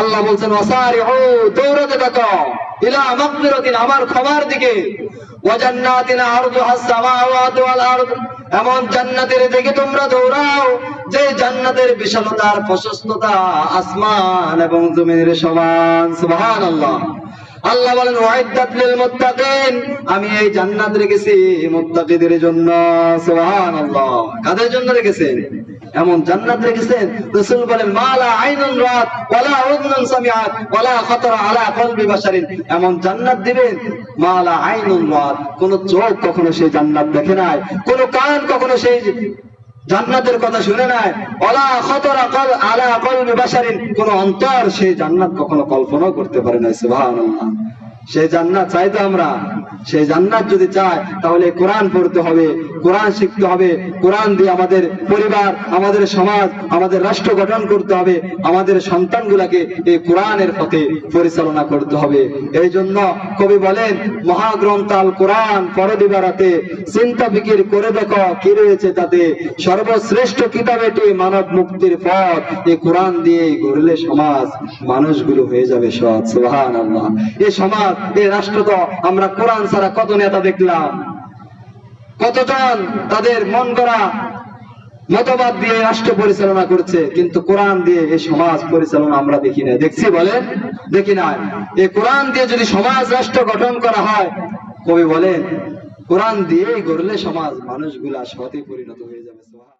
আল্লাহ বলছেন ওয়াসারি ও দৌড়াতে থাকো। ইলা মাগফিরাতিন, আমার ক্ষমার দিকে। ওয়া জান্নাতিন আরদুহাস সামাওয়াতু ওয়াল আরদ। এমন জান্নাতের দিকে তোমরা দৌড়াও, যে জান্নাতের বিশালতা আর প্রশস্ততা আসমান এবং জমিনের সমান। সুবহানাল্লাহ। আল্লাহ বলেন ওয়াইদাত লিল মুত্তাকিন। আমি এই জান্নাত রেখেছি মুত্তাকিদের জন্য। সুবহানাল্লাহ। কাদের জন্য রেখেছেন? এমন জান্নাত রেখেছেন। রাসূল বলেন, মালা আইনুন রাত, ওয়ালা উযনুন সামিআত, ওয়ালা খাতারা আলা কলবি বাশারিন। এমন জান্নাত দিবেন, মালা আইনুন রাত। কোন চোখ কখনো সেই জান্নাত দেখে নাই, কোন কান কখনো সেই জান্নাতের কথা শুনে নাই। ওলা খতরা কল, আলা কলবি বাশারিন। কোন অন্তর সেই জান্নাত কখনো কল্পনা করতে পারে না সুবহানাল্লাহ। সেই জান্নাত চাই তো আমরা। সেই জান্নাত যদি চাই তাহলে কোরআন পড়তে হবে, কোরআন শিখতে হবে, কোরআন দিয়ে আমাদের পরিবার, আমাদের সমাজ, আমাদের রাষ্ট্র গঠন করতে হবে, আমাদের সন্তানগুলাকে এই কোরআনের পথে পরিচালনা করতে হবে। এই জন্য কবি বলেন, মহাগ্রন্থ আল কোরআন পরদিবারাতে চিন্তা ফিকির করে দেখো কি রয়েছে তাতে। সর্বশ্রেষ্ঠ কিতাব এটি মানব মুক্তির পথ। এই কোরআন দিয়ে গড়লে সমাজ, মানুষগুলো হয়ে যাবে সৎ। সুহান আল্লাহ এই সমাজ এই রাষ্ট্র তো আমরা কোরআন ছাড়া কত নেতা দেখলাম। কতজন তাদের মন করা মতবাদ দিয়ে রাষ্ট্র পরিচালনা করছে, কিন্তু কোরআন দিয়ে এই সমাজ পরিচালনা আমরা দেখি না দেখছি বলেন দেখি না এই কোরআন দিয়ে যদি সমাজ রাষ্ট্র গঠন করা হয়, কবি বলেন, কোরআন দিয়েই গড়লে সমাজ মানুষগুলা সতে পরিণত হয়ে যাবে